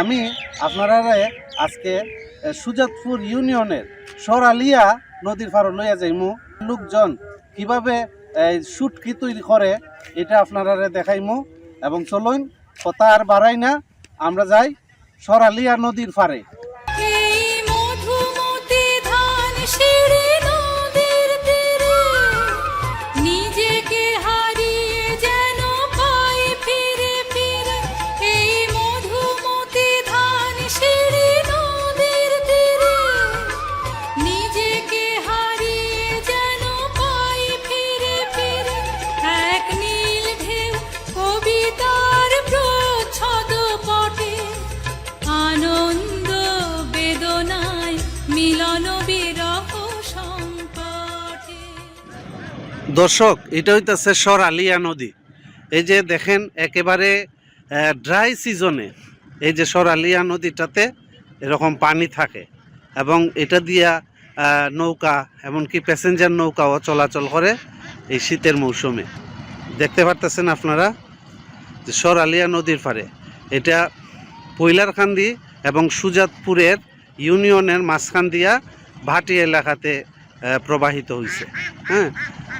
আমি আপনারা আজকে সুজাতপুর ইউনিয়নের সরালিয়া নদীর ফারো লইয়া যাইমু। লোকজন কীভাবে সুটকি তৈরি করে, এটা আপনারা দেখাইমু। এবং চলুন, কথা আর বাড়াই না, আমরা যাই সরালিয়া নদীর পারে দর্শক, এটা হইতেছে সরালিয়া নদী। এই যে দেখেন, একেবারে ড্রাই সিজনে এই যে সরালিয়া নদীটাতে এরকম পানি থাকে এবং এটা দিয়া নৌকা, এমনকি প্যাসেঞ্জার নৌকাও চলাচল করে এই শীতের মৌসুমে। দেখতে পারতেছেন আপনারা যে সরালিয়া নদীর পারে এটা পৈলারকান্দি এবং সুজাতপুরের ইউনিয়নের মাঝখান দিয়া ভাটি এলাকাতে প্রবাহিত হয়েছে হ্যাঁ?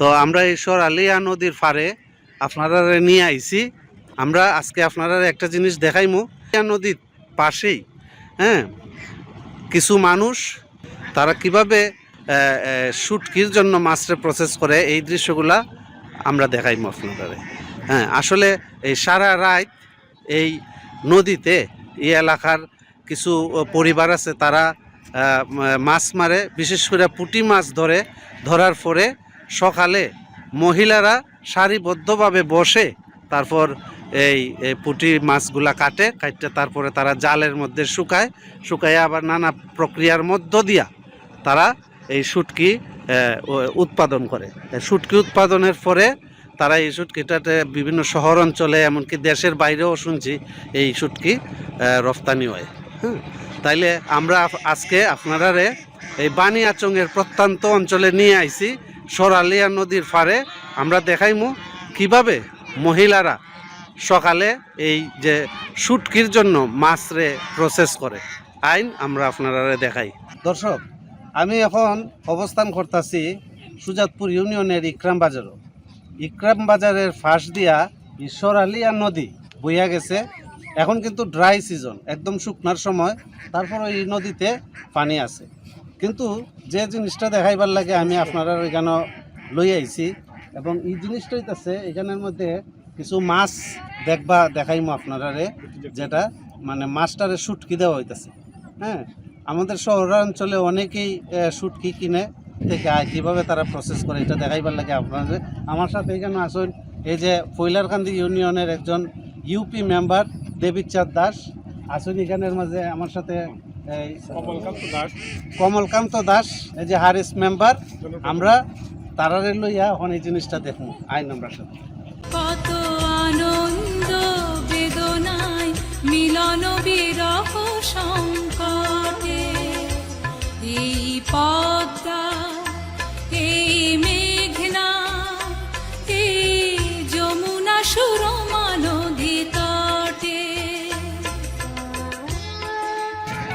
তো আমরা এই সরালিয়া নদীর পারে আপনারা নিয়ে আইছি। আমরা আজকে আপনারা একটা জিনিস দেখাইমু। নদীর পাশেই হ্যাঁ কিছু মানুষ, তারা কীভাবে শুটকির জন্য মাছটা প্রসেস করে, এই দৃশ্যগুলা আমরা দেখাইমু আপনাদের হ্যাঁ আসলে এই সারা রাত এই নদীতে, এই এলাকার কিছু পরিবার আছে, তারা মাছ মারে, বিশেষ করে পুটি মাছ ধরে, ধরার পরে সকালে মহিলারা সারিবদ্ধভাবে বসে তারপর এই পুঁটি মাছগুলা কাটে কাটতে তারপরে তারা জালের মধ্যে শুকায় শুকায় আবার নানা প্রক্রিয়ার মধ্য দিয়া তারা এই শুটকি উৎপাদন করে। শুটকি উৎপাদনের পরে তারা এই শুটকিটাতে বিভিন্ন শহর অঞ্চলে এমনকি দেশের বাইরেও শুনছি এই শুটকি রফতানি হয়। হ্যাঁ তাইলে আমরা আজকে আপনারা এই বানিয়াচংয়ের প্রত্যন্ত অঞ্চলে নিয়ে আইছি। সরালিয়া নদীর পারে আমরা দেখাইমু কীভাবে মহিলারা সকালে এই যে শুটকির জন্য মাছরে প্রসেস করে। আইন আমরা আপনারা দেখাই। দর্শক, আমি এখন অবস্থান করতেছি সুজাতপুর ইউনিয়নের ইকরাম বাজারও। ইকরাম বাজারের ফাঁস দিয়া ঈশ্বর আলিয়া নদী বইয়া গেছে। এখন কিন্তু ড্রাই সিজন একদম শুকনার সময়। তারপর এই নদীতে পানি আছে। কিন্তু যে জিনিসটা দেখাইবার লাগে আমি আপনারা এখানে লই আইছি। এবং এই জিনিসটাই হইতাছে, এখানের মধ্যে কিছু মাছ দেখবা দেখাইমু আপনারারে, যেটা মানে মাছটারে শুটকি দেওয়া হইতাছে। হ্যাঁ? আমাদের শহরাঞ্চলে অনেকেই শুটকি কিনে থেকে কীভাবে তারা প্রসেস করে, এটা দেখাইবার লাগে আপনাদের। আমার সাথে এখানে আসুন, এই যে ফৈলারকান্দি ইউনিয়নের একজন ইউপি মেম্বার দেবীচাঁদ দাস। আসুন এখানের মাঝে, আমার সাথে কমলকান্ত দাস, এই যে হারিস মেম্বার, আমরা তারারে লইয়া এখন এই জিনিসটা দেখব, আইন আমরা সাথে কত আনন্দ, বেদনায়, মিলন বিরহ সংকটে। এই পদ্মা, এই মেঘনা, এই যমুনা সুরমা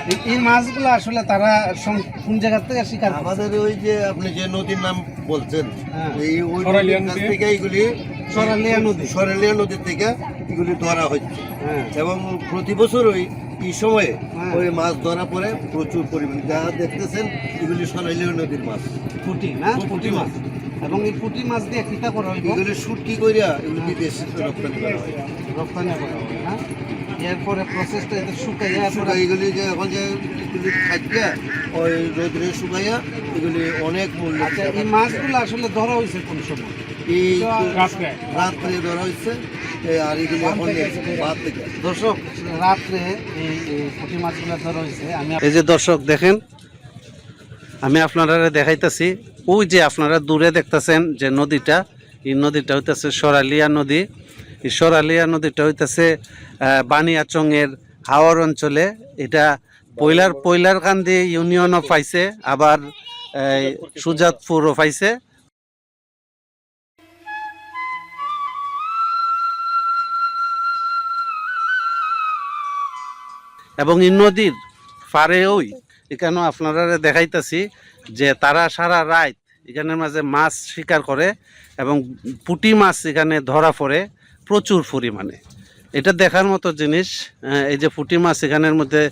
এই- মাছগুলো আসলে তারা কোন জায়গা থেকে শিকার আমাদের ওই যে আপনি যে নদীর নাম বলছেন হ্যাঁ। এই ওই থেকে এইগুলি সরালিয়া নদী। সরালিয়া নদীর থেকে এগুলি ধরা হচ্ছে। হ্যাঁ। এবং প্রতি বছরই এই সময়ে হ্যাঁ। ওই মাছ ধরা পড়ে প্রচুর পরিমাণ যা দেখতেছেন এগুলি সরালিয়া নদীর মাছ। পুঁটি না? পুঁটি মাছ। এবং এই পুঁটি মাছ দিয়ে কিতা করা হয়? এগুলি শুটকি করিয়া এগুলি বিদেশ রপ্তানি করা হয়। রপ্তানি করা না এরপরে প্রসেসটা এদের শুকাইয়া শুকাই এগুলি যে এখন যে এগুলি খাইয়া ওই রোদ্রে শুকাইয়া এগুলি অনেক মূল্য আচ্ছা এই মাছগুলো আসলে ধরা হয়েছে কোন সময়? এই রাত্রে। ধরা এই আর এগুলি এখন বাদ থেকে দর্শক রাত্রে এই এই পুঁটি মাছগুলো ধরা হয়েছে আমি এই যে দর্শক দেখেন আমি আপনারা দেখাইতেছি ওই যে আপনারা দূরে দেখতেছেন যে নদীটা এই নদীটা হইতেছে সরালিয়া নদী। এই সরালিয়া নদীটা হইতেছে বানিয়াচংয়ের হাওয়ার অঞ্চলে। এটা পয়লার পয়লার কান্দি ইউনিয়নও পাইছে, আবার সুজাতপুরও পাইছে। এবং এই নদীর পাড়েওই এখানেও আপনারা দেখাইতেছি যে তারা সারা রাত এখানের মাঝে মাছ শিকার করে এবং পুঁটি মাছ এখানে ধরা পড়ে। প্রচুর পরিমাণে। এটা দেখার মতো জিনিস এই যে পুঁটি মাছ এখানের মধ্যে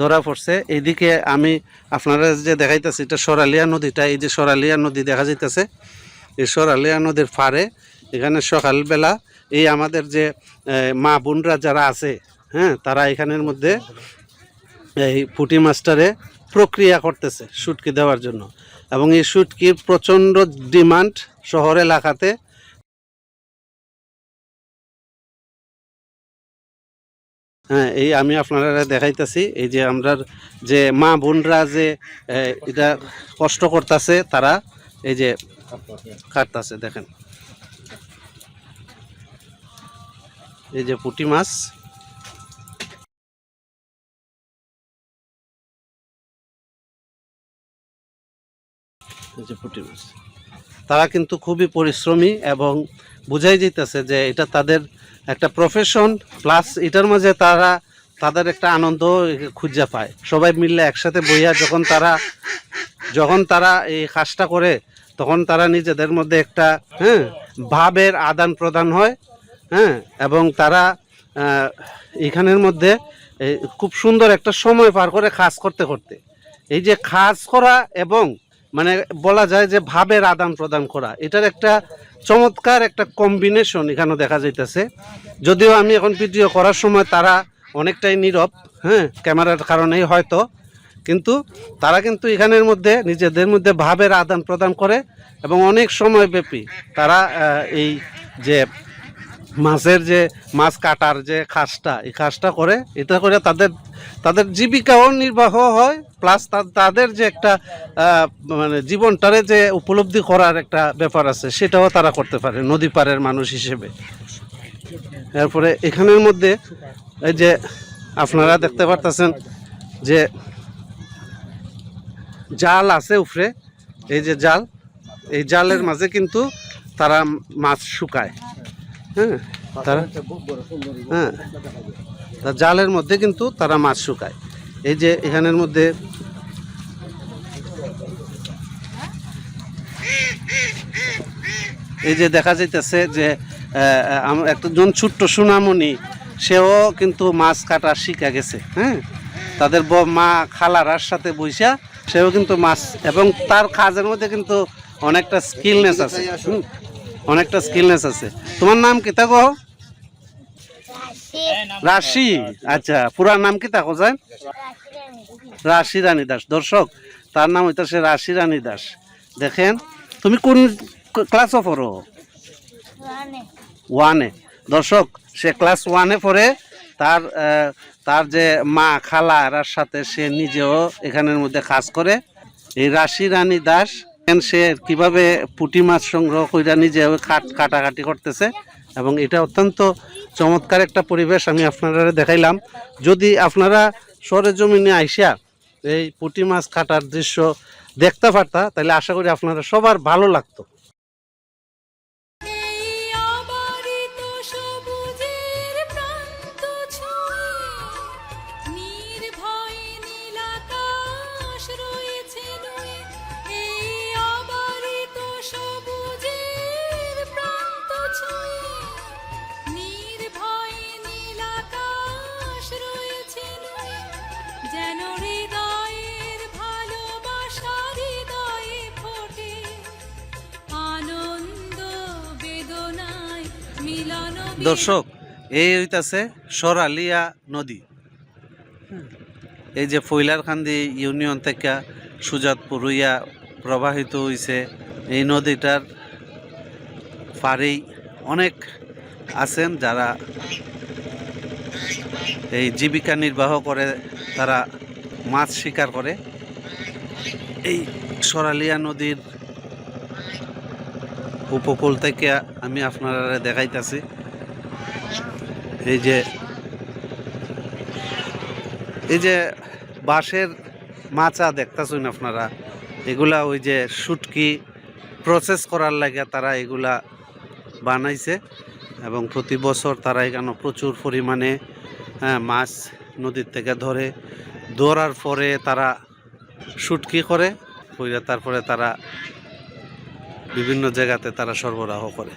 ধরা পড়ছে। এইদিকে আমি আপনারা যে দেখাইতেছি, এটা সরালিয়া নদীটা, এই যে সরালিয়া নদী দেখা যাইতেছে, এই সরালিয়া নদীর পাড়ে এখানে সকালবেলা এই আমাদের যে মা বোনরা যারা আছে হ্যাঁ তারা এখানের মধ্যে এই পুঁটি মাছটারে প্রক্রিয়া করতেছে শুটকি দেওয়ার জন্য। এবং এই শুটকির প্রচণ্ড ডিমান্ড শহর এলাকাতে হ্যাঁ এই আমি আপনারা দেখাইতেছি, এই যে আমরা যে মা বোনরা যে এটা কষ্ট করতেছে, তারা এই যে কাটতেছে, দেখেন। এই যে পুঁটি মাছ। এই যে পুঁটি মাছ। তারা কিন্তু খুবই পরিশ্রমী এবং বুঝাই যেতেছে যে এটা তাদের একটা প্রফেশন প্লাস এটার মাঝে তারা, তাদের একটা আনন্দ খুঁজে পায়। সবাই মিললে একসাথে বইয়া যখন তারা যখন তারা এই কাজটা করে, তখন তারা নিজেদের মধ্যে একটা হ্যাঁ ভাবের আদান প্রদান হয় হ্যাঁ এবং তারা এখানের মধ্যে খুব সুন্দর একটা সময় পার করে কাজ করতে করতে। এই যে কাজ করা এবং মানে বলা যায় যে ভাবের আদান প্রদান করা। এটার একটা চমৎকার একটা কম্বিনেশন এখানে দেখা যাইতেছে। যদিও আমি এখন ভিডিও করার সময় তারা অনেকটাই নীরব হ্যাঁ ক্যামেরার কারণেই হয়তো। কিন্তু তারা কিন্তু এখানের মধ্যে, নিজেদের মধ্যে ভাবের আদান প্রদান করে এবং অনেক সময় ব্যাপী তারা এই যে মাছের যে মাছ কাটার যে খাসটা এই খাসটা করে, এটা করে তাদের তাদের জীবিকাও নির্বাহ হয় প্লাস তাদের যে একটা মানে জীবনটারে যে উপলব্ধি করার একটা ব্যাপার আছে, সেটাও তারা করতে পারে, নদী পাড়ের মানুষ হিসেবে। এরপরে এখানের মধ্যে এই যে আপনারা দেখতে পারতেছেন যে জাল আছে উপরে, এই যে জাল, এই জালের মাঝে কিন্তু তারা মাছ শুকায়। হ্যাঁ তারা হ্যাঁ জালের মধ্যে কিন্তু তারা মাছ শুকায়। এই যে এখানের মধ্যে এই যে দেখা যাইতেছে যে একজন ছোট্ট সোনামণি, সেও কিন্তু মাছ কাটা শিখা গেছে হ্যাঁ? তাদের মা খালারার সাথে বইসা সেও কিন্তু মাছ এবং তার কাজের মধ্যে কিন্তু অনেকটা স্কিলনেস আছে। অনেকটা স্কিলনেস আছে। তোমার নাম কি থাকো রাশি। আচ্ছা পুরা নাম কি থাকো যায় রাশি রানী দাস। দর্শক তার নাম হইতাছে রাশি রানী দাস। দেখেন তুমি কোন ক্লাসও পড়ো? ওয়ানে। দর্শক সে ক্লাস ওয়ানে পড়ে তার তার যে মা খালা এরার সাথে সে নিজেও এখানের মধ্যে কাজ করে। এই রাশি রানী দাস সে কীভাবে পুটি মাছ সংগ্রহ করে নিজে কাট কাটাকাটি করতেছে এবং এটা অত্যন্ত চমৎকার একটা পরিবেশ আমি আপনারা দেখাইলাম। যদি আপনারা সরেজমিনে আইসা এই পুটি মাছ কাটার দৃশ্য দেখতে পারতা, তাহলে আশা করি আপনারা সবার ভালো লাগতো। দর্শক, এই হইতাছে সরালিয়া নদী। এই যে ফৈলারখান্দি ইউনিয়ন থেকে সুজাতপুর হইয়া প্রবাহিত হইছে, এই নদীটার পাড়েই অনেক আছেন যারা এই জীবিকা নির্বাহ করে, তারা মাছ শিকার করে। এই সরালিয়া নদীর উপকূল থেকে আমি আপনারা দেখাইতেছি। এই যে এই যে বাঁশের মাচা দেখতেছেন আপনারা? এগুলা ওই যে শুটকি প্রসেস করার লাগে তারা এগুলা বানাইছে এবং প্রতি বছর তারা এখানে প্রচুর পরিমাণে হ্যাঁ, মাছ নদীর থেকে ধরে ধরার পরে তারা শুটকি করে তারপরে তারা বিভিন্ন জায়গাতে তারা সরবরাহ করে।